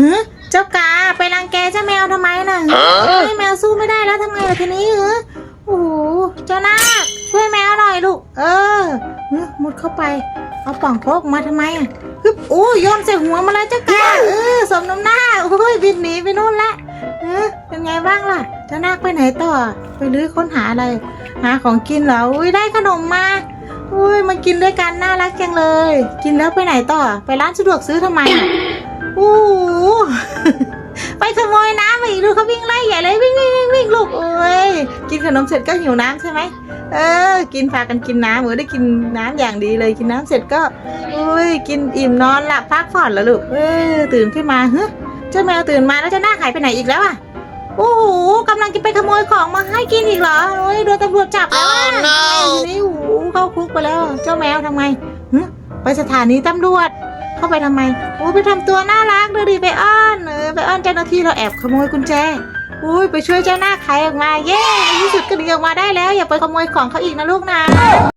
ฮะเจ้ากาไปรังแกเจ้าแมวทำไมน่ะเฮ้ยแมวสู้ไม่ได้แล้วทำไงล่ะทีนี้เหรอโอ้โหเจ้านาคช่วยแมวหน่อยลูก เออเฮ้ยมุดเข้าไป เอาป่องพกมาทำไมอะฮึบโอ้ยโยนใส่หัวมาเลยเจ้ากาเออสมน้ำหน้าโอ้ยบินหนีไปนู่นละเออเป็นไงบ้างล่ะ เจ้านาคไปไหนต่อ ไปรื้อค้นหาอะไร หาของกินเหรออุ้ยได้ขนมมาอุ้ยมากินด้วยกันน่ารักจังเลย กินแล้วไปไหนต่อ ไปร้านสะดวกซื้อทำไมอะโอ้โหไปขโมยน้ำมาอีกดูเขาวิ่งไล่ใหญ่เลยวิ่งวิ่งวิ่งวิ่งลูกโอ้ยกินขนมเสร็จก็หิวน้ำใช่ไหมเออ กินพากันกินน้ำเออได้กินน้ำอย่างดีเลยกินน้ำเสร็จก็อุ้ยกินอิ่มนอนหลับพักผ่อนแล้วลูกเออตื่นขึ้นมาเฮ้ยเจ้าแมวตื่นมาแล้วเจะหน้าหายไปไหนอีกแล้วอะโอ้โหกำลังจะไปขโมยของมาให้กินอีกเหรอโอ้ยโดนตำรวจจับแล้วอะ Oh no ทีนี้โอ้โหเข้าคุกไปแล้ว เจ้าแมวทำไงหึไปสถานีตำรวจ เข้าไปทำไมโอ้ยไปทำตัวน่ารักเลยดิไปอ้อ น้าที่เราแอบขโมยกุญแจ อุ้ยไปช่วยเจ้าหน้าขายออกมา เย้ในที่สุดก็หนีออกมาได้แล้ว อย่าไปขโมยของเขาอีกนะลูกนะ